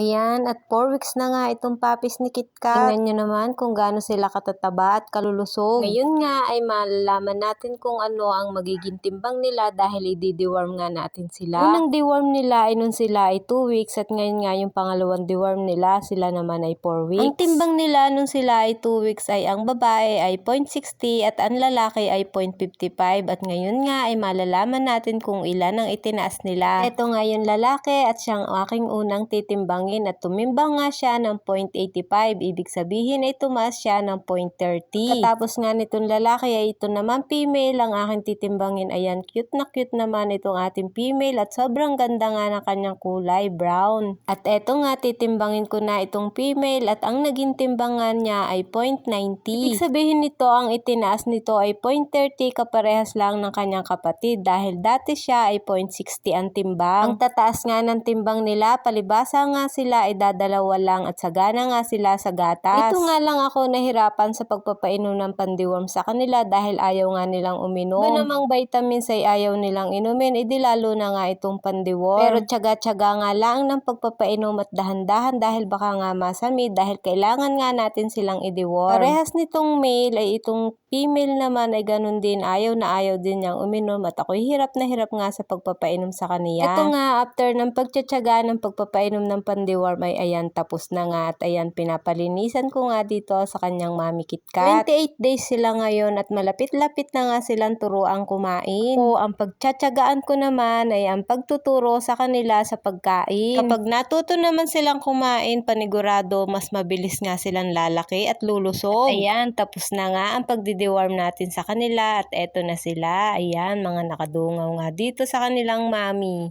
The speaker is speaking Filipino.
Ayan, at 4 weeks na nga itong puppies ni KitKat. Tingnan nyo naman kung gaano sila katataba at kalulusog. Ngayon nga ay malalaman natin kung ano ang magiging timbang nila dahil i-deworm nga natin sila. Unang deworm nila ay nung sila ay 2 weeks at ngayon nga yung pangalawang deworm nila sila naman ay 4 weeks. Ang timbang nila nung sila ay 2 weeks ay ang babae ay 0.60 at ang lalaki ay 0.55 at ngayon nga ay malalaman natin kung ilan ang itinaas nila. Ito nga yung lalaki at siyang aking unang titimbangin at tumimbang nga siya ng 0.85. Ibig sabihin ay tumaas siya ng 0.30. Katapos nga nitong lalaki ay ito naman female. Ang aking titimbangin ayan cute na cute naman itong ating female at sobrang ganda nga ng kanyang kulay brown. At eto nga titimbangin ko na itong female at ang naging timbangan niya ay 0.90. Ibig sabihin nito ang itinaas nito ay 0.30 kaparehas lang ng kanyang kapatid dahil dati siya ay 0.60 ang timbang. Ang tataas nga ng timbang nila palibasa nga sila ay dadalawa lang at sagana nga sila sa gatas. Ito nga lang ako nahirapan sa pagpapainom ng pandiworm sa kanila dahil ayaw nga nilang uminom. Ba namang vitamins ay ayaw nilang inumin, edi lalo na nga itong pandiworm. Pero tsaga-tsaga nga lang ng pagpapainom at dahan-dahan dahil baka nga masami dahil kailangan nga natin silang i-deworm. Parehas nitong male ay itong female naman ay ganun din, ayaw na ayaw din niyang uminom at ako'y hirap na hirap nga sa pagpapainom sa kaniya. Ito nga, after ng pagtsatsaga ng pagpapainom ng pandiworm ay ayan, tapos na nga at ayan, pinapalinisan ko nga dito sa kanyang mami KitKat. 28 days sila ngayon at malapit-lapit na nga silang turuang kumain. O, ang pagtsatsagaan ko naman ay ang pagtuturo sa kanila sa pagkain. Kapag natuto naman silang kumain, panigurado, mas mabilis nga silang lalaki at lulusog. At ayan, tapos na nga ang pagdideworm natin sa kanila at eto na sila. Ayan, mga nakadungaw nga dito sa kanilang mami.